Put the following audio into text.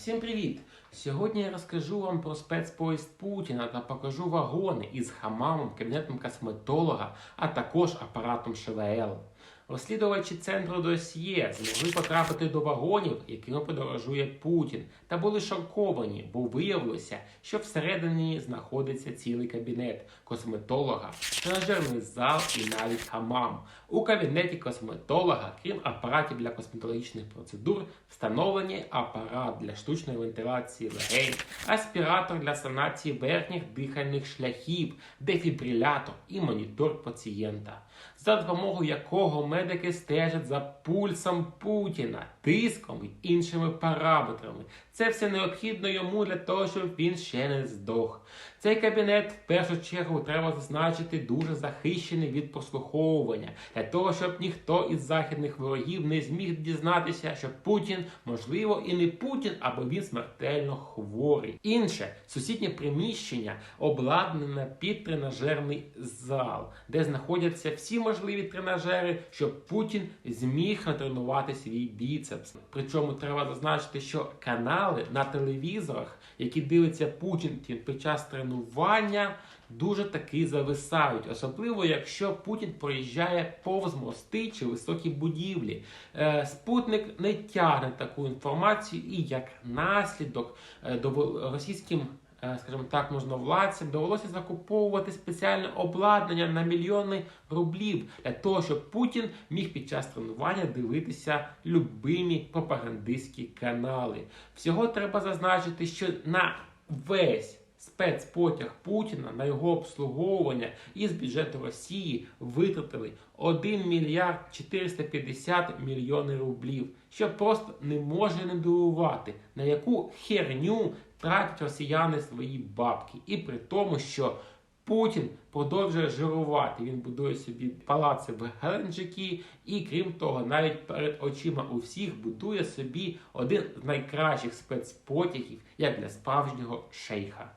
Всім привіт! Сьогодні я розкажу вам про спецпоїзд Путіна та покажу вагони із хамамом, кабінетом косметолога, а також апаратом ШВЛ. Розслідувачі центру досьє змогли потрапити до вагонів, якими подорожує Путін, та були шоковані, бо виявилося, що всередині знаходиться цілий кабінет косметолога, тренажерний зал і навіть хамам. У кабінеті косметолога, крім апаратів для косметологічних процедур, встановлені апарат для штучної вентиляції легень, аспіратор для санації верхніх дихальних шляхів, дефібрилятор і монітор пацієнта, за допомогою якого медики стежать за пульсом Путіна, тиском і іншими параметрами. Це все необхідно йому для того, щоб він ще не здох. Цей кабінет в першу чергу треба зазначити дуже захищений від прослуховування, для того, щоб ніхто із західних ворогів не зміг дізнатися, що Путін, можливо, і не Путін, або він смертельно хворий. Інше сусіднє приміщення обладнане під тренажерний зал, де знаходяться всі можливі тренажери, щоб Путін зміг натренувати свій біцепс. Причому треба зазначити, що канали на телевізорах, які дивиться Путін під час тренування, дуже таки зависають, особливо якщо Путін проїжджає повз мости чи високі будівлі. Е, Спутник не тягне таку інформацію, і як наслідок е, російським. Е, Скажімо так, можновладцям довелося закуповувати спеціальне обладнання на мільйони рублів для того, щоб Путін міг під час тренування дивитися любимі пропагандистські канали. Всього треба зазначити, що на весь спецпотяг Путіна на його обслуговування із бюджету Росії витратили 1 мільярд 450 мільйонів рублів, що просто не може не дивувати, на яку херню тратять росіяни свої бабки. І при тому, що Путін продовжує жирувати. Він будує собі палаци в Геленджикі, і крім того, навіть перед очима у всіх будує собі один з найкращих спецпотягів, як для справжнього шейха.